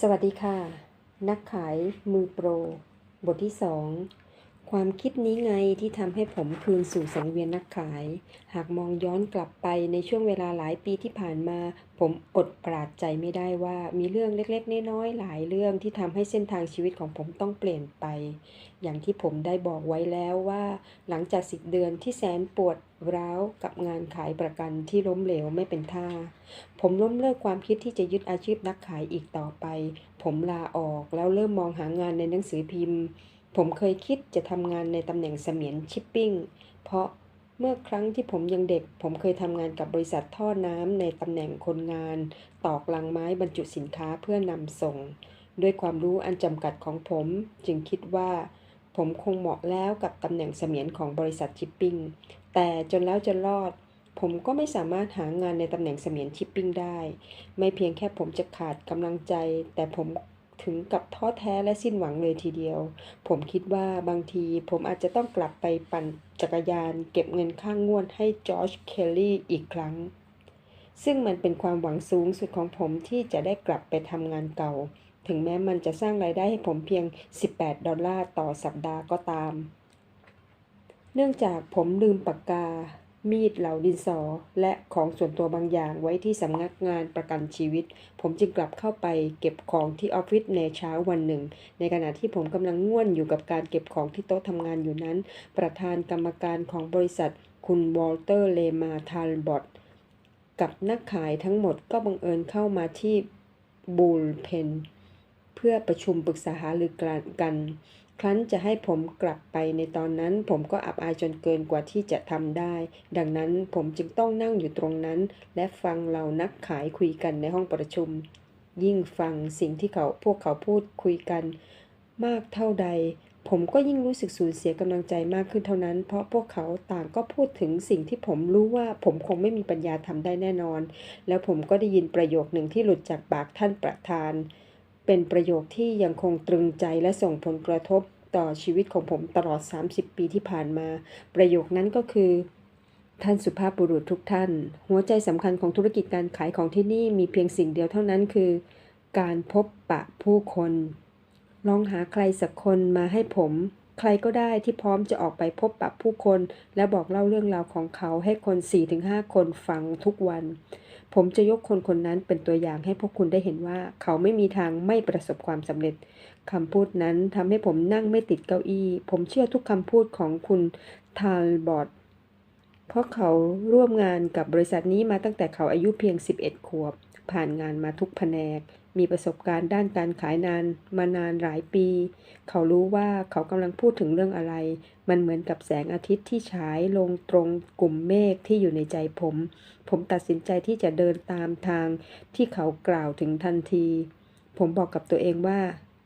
สวัสดีค่ะ นักขายมือโปร บทที่สอง ความคิดนี้ไงที่ทำให้ผมคืนสู่สังเวียนนักขาย หากมองย้อนกลับไปในช่วงเวลาหลายปีที่ผ่านมา ผมอดปราดใจไม่ได้ว่ามีเรื่องเล็กๆน้อยๆหลายเรื่องที่ทำให้เส้นทางชีวิตของผมต้องเปลี่ยนไป อย่างที่ผมได้บอกไว้แล้วว่า หลังจากสิบเดือนที่แสนปวดร้าวกับงานขายประกันที่ล้มเหลวไม่เป็นท่า ผมล้มเลิกความคิดที่จะยึดอาชีพนักขายอีกต่อไป ผมลาออกแล้วเริ่มมองหางานในหนังสือพิมพ์ ผมเคยคิดจะทำงานในตำแหน่งเสมียนชิปปิ้ง เพราะเมื่อครั้งที่ผมยังเด็ก ผมเคยทำงานกับบริษัทท่อน้ำในตำแหน่งคนงาน ตอกลังไม้บรรจุสินค้าเพื่อนำส่ง ด้วยความรู้อันจำกัดของผม จึงคิดว่า ผมคงเหมาะแล้วกับตำแหน่งเสมียนของบริษัทชิปปิ้ง แต่จนแล้วจนรอด ผมก็ไม่สามารถหางานในตำแหน่งเสมียนชิปปิ้งได้ ไม่เพียงแค่ผมจะขาดกำลังใจ แต่ผม ถึงกับท้อแท้และสิ้นหวังเลยทีเดียว ผมคิดว่าบางทีผมอาจจะต้องกลับไปปั่นจักรยานเก็บเงินข้างงวดให้จอร์จเคลลี่อีกครั้ง ซึ่งมันเป็นความหวังสูงสุดของผมที่จะได้กลับไปทำงานเก่า ถึงแม้มันจะสร้างรายได้ให้ผมเพียง 18 ดอลลาร์ต่อสัปดาห์ก็ตาม เนื่องจากผมลืมปากกา มีดเหล่าดินสอ และของส่วนตัวบางอย่างไว้ที่สำนักงานประกันชีวิต ผมจึงกลับเข้าไปเก็บของที่ออฟฟิศในเช้าวันหนึ่ง ในขณะที่ผมกำลังง่วนอยู่กับการเก็บของที่โต๊ะทำงานอยู่นั้น ประธานกรรมการของบริษัท คุณวอลเตอร์เลมาทาลบอตกับนักขายทั้งหมดก็บังเอิญเข้ามาที่บูลเพนเพื่อประชุมปรึกษาหารือกัน ครั้นจะให้ผมกลับไปในตอนนั้น ผมก็อับอายจนเกินกว่าที่จะทำได้ ดังนั้นผมจึงต้องนั่งอยู่ตรงนั้น และฟังเหล่านักขายคุยกันในห้องประชุม ยิ่งฟังสิ่งที่เขาพวกเขาพูดคุยกัน มากเท่าใด ผมก็ยิ่งรู้สึกสูญเสียกำลังใจมากขึ้นเท่านั้น เพราะพวกเขาต่างก็พูดถึงสิ่งที่ผมรู้ว่าผมคงไม่มีปัญญาทำได้แน่นอน แล้วผมก็ได้ยินประโยคหนึ่งที่หลุดจากปากท่านประธาน เป็นประโยคที่ยังคงตรึงใจและส่งผลกระทบต่อชีวิตของผมตลอด 30 ปีที่ผ่านมา ประโยคนั้นก็คือ ท่านสุภาพบุรุษทุกท่าน หัวใจสำคัญของธุรกิจการขายของที่นี่มีเพียงสิ่งเดียวเท่านั้นคือ การพบปะผู้คน ลองหาใครสักคนมาให้ผม ใครก็ได้ที่พร้อมจะออกไปพบปะผู้คน และบอกเล่าเรื่องราวของเขาให้คน 4-5 คนฟังทุกวัน ผมจะยกคนคนนั้นเป็นตัวอย่างให้พวกคุณได้เห็นว่า เขาไม่มีทางไม่ประสบความสำเร็จคำพูดนั้นทำให้ผมนั่งไม่ติดเก้าอี้ ผมเชื่อทุกคำพูดของคุณทาลบอดเพราะเขาร่วมงานกับบริษัทนี้มาตั้งแต่เขาอายุเพียง 11 ขวบ ผ่านงานมาทุกแผนก มีประสบการณ์ด้านการขายนานมานานหลายปี เขารู้ว่าเขากำลังพูดถึงเรื่องอะไร มันเหมือนกับแสงอาทิตย์ที่ฉายลงตรงกลุ่มเมฆที่อยู่ในใจผม ผมตัดสินใจที่จะเดินตามทางที่เขากล่าวถึงทันที ผมบอกกับตัวเองว่า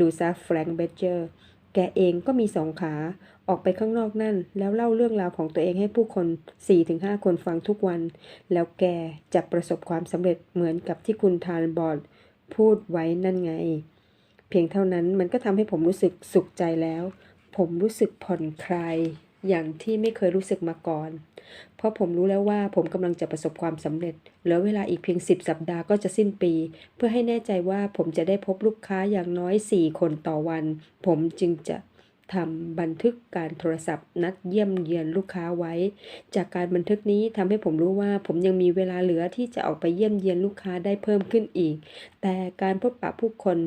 ดูซะแฟรงค์เบเจอร์ แกเองก็มีสองขา ออกไปข้างนอกนั่น แล้วเล่าเรื่องราวของตัวเองให้ผู้คน 4-5 คนฟังทุกวัน แล้วแกจะประสบความสำเร็จเหมือนกับที่คุณทานบอร์ด พูดไว้นั่นไง เพียงเท่านั้นมันก็ทำให้ผมรู้สึกสุขใจแล้ว ผมรู้สึกผ่อนคลายอย่างที่ไม่เคยรู้สึกมาก่อน เพราะผมรู้แล้วว่าผมกำลังจะประสบความสำเร็จ เหลือเวลาอีกเพียง 10 สัปดาห์ก็จะสิ้นปี เพื่อให้แน่ใจว่าผมจะได้พบลูกค้าอย่างน้อย 4 คนต่อวัน ผมจึงจะ ทำบันทึกการโทรศัพท์ นัดเยี่ยมเยียนลูกค้าไว้ จากการบันทึกนี้ทำให้ผมรู้ว่าผมยังมีเวลาเหลือที่จะออกไปเยี่ยมเยียนลูกค้าได้เพิ่มขึ้นอีก แต่การพบปะผู้คน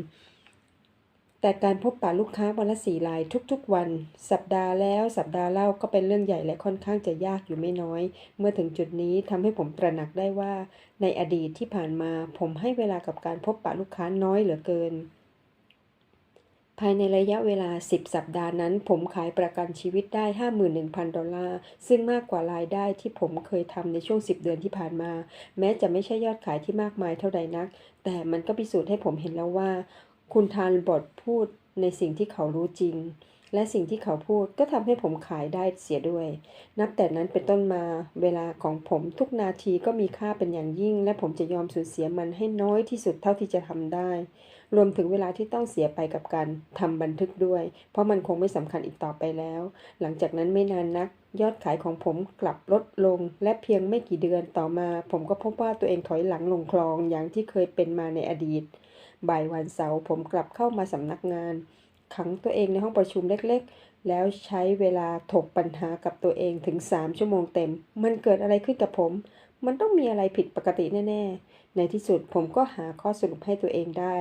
แต่การพบปะลูกค้าวันละสี่รายทุกๆวัน สัปดาห์แล้วสัปดาห์เล่าก็เป็นเรื่องใหญ่และค่อนข้างจะยากอยู่ไม่น้อย เมื่อถึงจุดนี้ทำให้ผมตระหนักได้ว่า ในอดีตที่ผ่านมาผมให้เวลากับการพบปะลูกค้าน้อยเหลือเกินายในระยะเวลา 10 สัปดาห์นั้น ผมขายประกันชีวิตได้ 51,000 ดอลลาร์ ซึ่งมากกว่ารายได้ที่ผมเคยทำในช่วง 10 เดือนที่ผ่านมา แม้จะไม่ใช่ยอดขายที่มากมายเท่าใดนัก แต่มันก็พิสูจน์ให้ผมเห็นแล้วว่า คุณทานบอดพูดในสิ่งที่เขารู้จริง และสิ่งที่เขาพูดก็ทำให้ผมขายได้เสียด้วย นับแต่นั้นเป็นต้นมาเวลาของผมทุกนาทีก็มีค่าเป็นอย่างยิ่ง และผมจะยอมสูญเสียมันให้น้อยที่สุดเท่าที่จะทำได้ รวมถึงเวลาที่ต้องเสียไปกับการทำบันทึกด้วย เพราะมันคงไม่สำคัญอีกต่อไปแล้ว หลังจากนั้นไม่นานนัก ยอดขายของผมกลับลดลง และเพียงไม่กี่เดือนต่อมา ผมก็พบว่าตัวเองถอยหลังลงคลองอย่างที่เคยเป็นมาในอดีต บ่ายวันเสาร์ผมกลับเข้ามาสำนักงาน ขังตัวเองในห้องประชุมเล็กๆ แล้วใช้เวลาถกปัญหากับตัวเองถึง 3 ชั่วโมงเต็ม มันเกิดอะไรขึ้นกับผม มันต้องมีอะไรผิดปกติแน่ๆ ในที่สุดผมก็หาข้อสรุปให้ตัวเองได้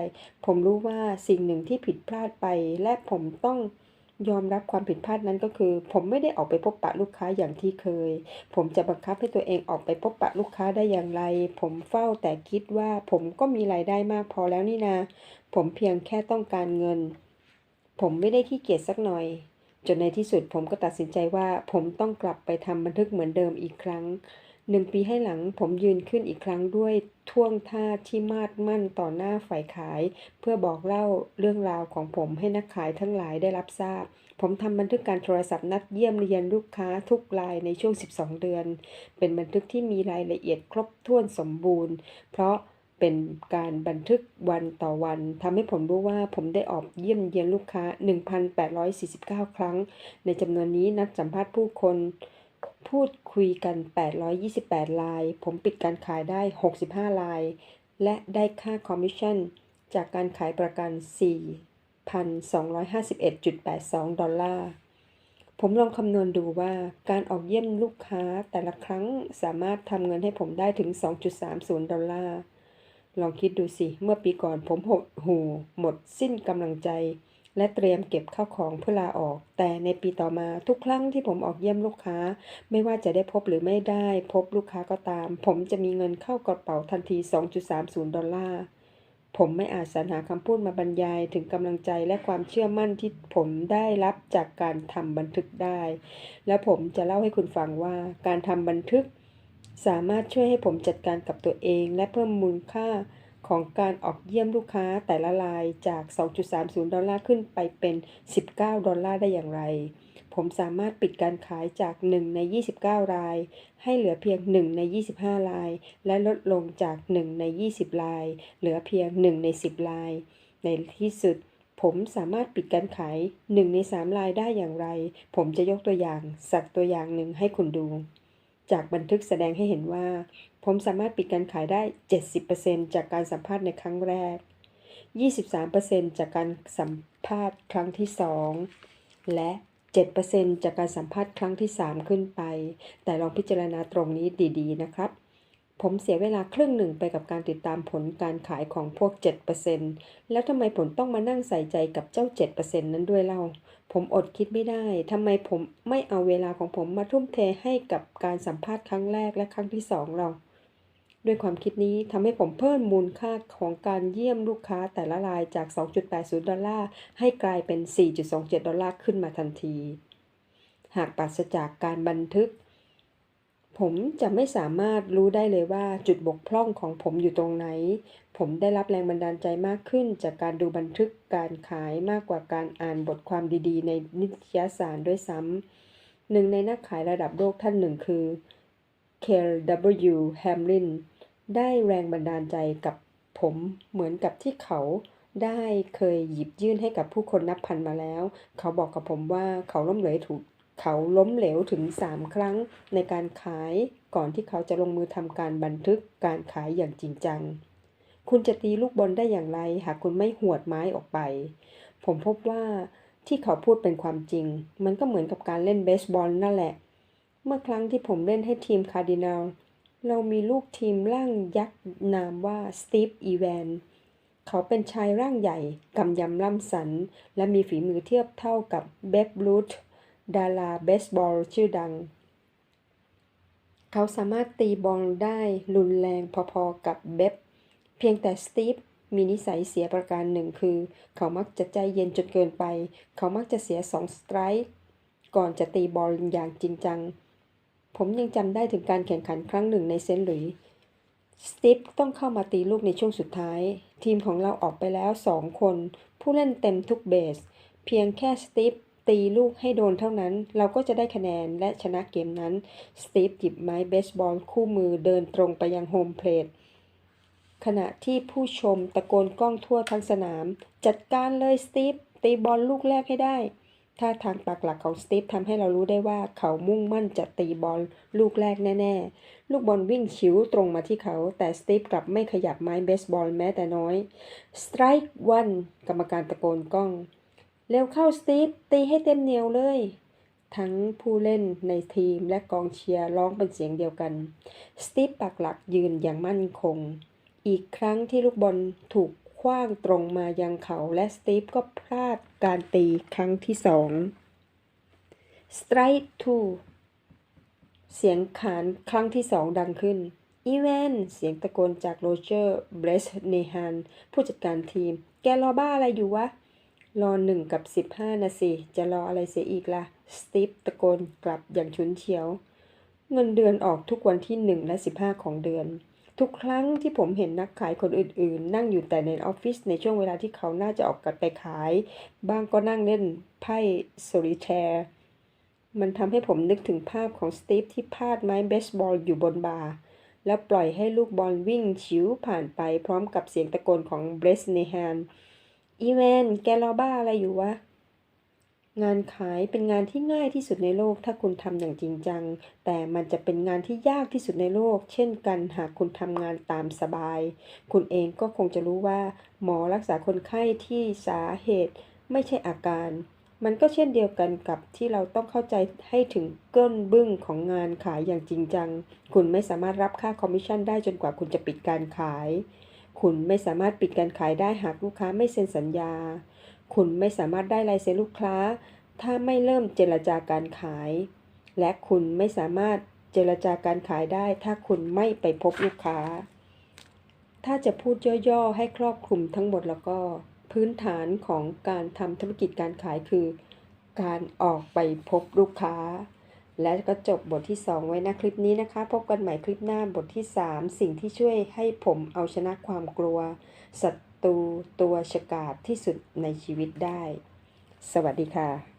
ผมรู้ว่าสิ่งหนึ่งที่ผิดพลาดไป และผมต้องยอมรับความผิดพลาดนั้นก็คือ ผมไม่ได้ออกไปพบปะลูกค้าอย่างที่เคย ผมจะบังคับให้ตัวเองออกไปพบปะลูกค้าได้อย่างไร ผมเฝ้าแต่คิดว่าผมก็มีรายได้มากพอแล้วนี่นา ผมเพียงแค่ต้องการเงิน ผมไม่ได้ขี้เกียจสักหน่อย จนในที่สุดผมก็ตัดสินใจว่า ผมต้องกลับไปทำบันทึกเหมือนเดิมอีกครั้งหนึ่งปีให้หลังผมยืนขึ้นอีกครั้งด้วยท่วงท่าที่มาดมั่นต่อหน้าฝ่ายขาย เพื่อบอกเล่าเรื่องราวของผมให้นักขายทั้งหลายได้รับทราบ ผมทำบันทึกการโทรศัพท์นัดเยี่ยมเยียนลูกค้าทุกรายในช่วง 12 เดือน เป็นบันทึกที่มีรายละเอียดครบถ้วนสมบูรณ์ เพราะ เป็นการบันทึกวันต่อวันทำให้ผมรู้ว่าผมได้ออกเยี่ยมเยียนลูกค้า 1,849 ครั้ง ในจำนวนนี้นัดสัมภาษณ์ผู้คน พูดคุยกัน 828 ลาย ผมปิดการขายได้ 65 ลาย และได้ค่าคอมมิชชั่น จากการขายประกัน 4,251.82 ดอลลาร์ผมลองคำนวณดูว่าการออกเยี่ยมลูกค้าแต่ละครั้งสามารถทำเงินให้ผมได้ถึง 2.30 ดอลลาร์ ลองคิดดูสิ เมื่อปีก่อนผมหดหูหมดสิ้นกำลังใจ และเตรียมเก็บข้าวของเพื่อลาออก แต่ในปีต่อมาทุกครั้งที่ผมออกเยี่ยมลูกค้า ไม่ว่าจะได้พบหรือไม่ได้ พบลูกค้าก็ตาม ผมจะมีเงินเข้ากระเป๋าทันที 2.30 ดอลลาร์ผมไม่อาจสรรหาคำพูดมาบรรยายถึงกำลังใจและความเชื่อมั่นที่ผมได้รับจากการทำบันทึกได้ และผมจะเล่าให้คุณฟังว่าการทำบันทึก สามารถช่วยให้ผมจัดการกับตัวเอง และเพิ่มมูลค่าของการออกเยี่ยมลูกค้าแต่ละรายจาก 2.30 ดอลลาร์ขึ้นไปเป็น 19 ดอลลาร์ได้อย่างไร ผมสามารถปิดการขายจาก 1 ใน 29 ราย ให้เหลือเพียง 1 ใน 25 ราย และลดลงจาก 1 ใน 20 ราย เหลือเพียง 1 ใน 10 ราย ในที่สุด ผมสามารถปิดการขาย 1 ใน 3 รายได้อย่างไร ผมจะยกตัวอย่าง สักตัวอย่างหนึ่งให้คุณดู จากบันทึกแสดงให้เห็นว่า ผมสามารถปิดการขายได้ 70%จากการสัมภาษณ์ในครั้งแรก 23%จากการสัมภาษณ์ครั้งที่ 2 และ 7%จากการสัมภาษณ์ครั้งที่ 3 ขึ้นไป แต่ลองพิจารณาตรงนี้ดีๆนะครับ ผมเสียเวลาครึ่งหนึ่งไปกับการติดตามผลการขายของพวก 7%แล้วทำไมผมต้องมานั่งใส่ใจกับเจ้า 7%นั้นด้วยเล่า ผมอดคิดไม่ได้ทำไมผมไม่เอาเวลาของผมมาทุ่มเทให้กับการสัมภาษณ์ครั้งแรกและครั้งที่สองเรา ด้วยความคิดนี้ทำให้ผมเพิ่มมูลค่าของการเยี่ยมลูกค้าแต่ละรายจาก 2.80 ดอลลาร์ให้กลายเป็น 4.27 ดอลลาร์ขึ้นมาทันที หากปราศจากการบันทึก ผมจะไม่สามารถรู้ได้เลยว่าจุดบกพร่องของผมอยู่ตรงไหน ผมได้รับแรงบันดาลใจมากขึ้น จากการดูบันทึกการขายมากกว่าการอ่านบทความดีๆ ในนิตยสารด้วยซ้ำหนึ่งในนักขายระดับโลกท่านหนึ่งคือ k W. Hamlin ได้แรงบันดาลใจกับผมเหมือนกับที่เขาได้เคยหยิบยื่นให้กับผู้คนนับพันมาแล้ว เขาบอกกับผมว่าเขาล้มเหลวถูก เขาล้มเหลวถึง 3 ครั้งในการขายก่อนที่เขาจะลงมือทำการบันทึกการขายอย่างจริงจัง คุณจะตีลูกบอลได้อย่างไร หากคุณไม่หวดไม้ออกไป ผมพบว่าที่เขาพูดเป็นความจริง มันก็เหมือนกับการเล่นเบสบอลนั่นแหละ เมื่อครั้งที่ผมเล่นให้ทีมคาร์ดินัลเรามีลูกทีมร่างยักษ์นามว่าสตีฟอีแวนเขาเป็นชายร่างใหญ่ กำยำล่ำสัน และมีฝีมือเทียบเท่ากับเบบลูธ ดาราเบสบอลชื่อดัง เขาสามารถตีบอลได้รุนแรงพอๆกับเบบเพียงแต่สตีฟมีนิสัยเสียประการหนึ่งคือ เขามักจะใจเย็นจนเกินไป เขามักจะเสียสองสไตร์ก่อนจะตีบอลอย่างจริงจัง ผมยังจำได้ถึงการแข่งขันครั้งหนึ่งในเซนต์หลุยส์สตีฟต้องเข้ามาตีลูกในช่วงสุดท้าย ทีมของเราออกไปแล้วสองคน ผู้เล่นเต็มทุกเบส เพียงแค่สตีฟ ตีลูกให้โดนเท่านั้น เราก็จะได้คะแนนและชนะเกมนั้น สตีฟหยิบไม้เบสบอลคู่มือเดินตรงไปยังโฮมเพลทขณะที่ผู้ชมตะโกนกล้องทั่วทั้งสนาม จัดการเลยสตีฟตีบอลลูกแรกให้ได้ท่าทางปักหลักของสตีฟทำให้เรารู้ได้ว่าเขามุ่งมั่นจะตีบอลลูกแรกแน่ ๆ ลูกบอลวิ่งฉิวตรงมาที่เขา แต่สตีฟกลับไม่ขยับไม้เบสบอลแม้แต่น้อยสไตรค์วันกรรมการตะโกนกล้อง เร็วเข้าสตีฟตีให้เต็มเหนียวเลย ทั้งผู้เล่นในทีมและกองเชียร์ร้องเป็นเสียงเดียวกัน สตีฟปักหลักยืนอย่างมั่นคง อีกครั้งที่ลูกบอลถูกคว้างตรงมายังเขาและสตีฟก็พลาดการตีครั้งที่สอง Strike two เสียงขานครั้งที่สองดังขึ้น อีเวนเสียงตะโกนจากโรเจอร์ เบรสเนฮันผู้จัดการทีม แกรอบ้าอะไรอยู่วะ รอหนึ่งกับสิบห้านะสิ จะรออะไรเสียอีกละ่ะ สตีฟตะโกนกลับอย่างฉุนเฉียว เงินเดือนออกทุกวันที่หนึ่งและสิบห้าของเดือน ทุกครั้งที่ผมเห็นนักขายคนอื่นๆ นั่งอยู่แต่ในออฟฟิศในช่วงเวลาที่เขาน่าจะออกกันไปขาย บ้างก็นั่งเล่นไพ่โซลิแทร์มันทำให้ผมนึกถึงภาพของสตีฟที่พาดไม้เบสบอลอยู่บนบาร์แล้วปล่อยให้ลูกบอลวิ่งชิวผ่านไปพร้อมกับเสียงตะโกนของเบรสเนแฮน อีเวนแกรอบ้าอะไรอยู่วะ งานขายเป็นงานที่ง่ายที่สุดในโลกถ้าคุณทำอย่างจริงจัง แต่มันจะเป็นงานที่ยากที่สุดในโลก เช่นกันหากคุณทำงานตามสบาย คุณเองก็คงจะรู้ว่า หมอรักษาคนไข้ที่สาเหตุไม่ใช่อาการมันก็เช่นเดียวกันกับที่เราต้องเข้าใจให้ถึงก้นบึ้งของงานขายอย่างจริงจัง คุณไม่สามารถรับค่าคอมมิชชั่นได้จนกว่าคุณจะปิดการขาย คุณไม่สามารถปิดการขายได้หากลูกค้าไม่เซ็นสัญญา คุณไม่สามารถได้ลายเซ็นลูกค้า ถ้าไม่เริ่มเจรจาการขาย และคุณไม่สามารถเจรจาการขายได้ ถ้าคุณไม่ไปพบลูกค้า ถ้าจะพูดย่อๆ ให้ครอบคลุมทั้งหมดแล้วก็ พื้นฐานของการทำธุรกิจการขายคือ การออกไปพบลูกค้า และก็จบบทที่ 2 ไว้นะคลิปนี้นะคะ พบกันใหม่คลิปหน้าบทที่ 3 สิ่งที่ช่วยให้ผมเอาชนะความกลัวศัตรูตัวฉกาจที่สุดในชีวิตได้ สวัสดีค่ะ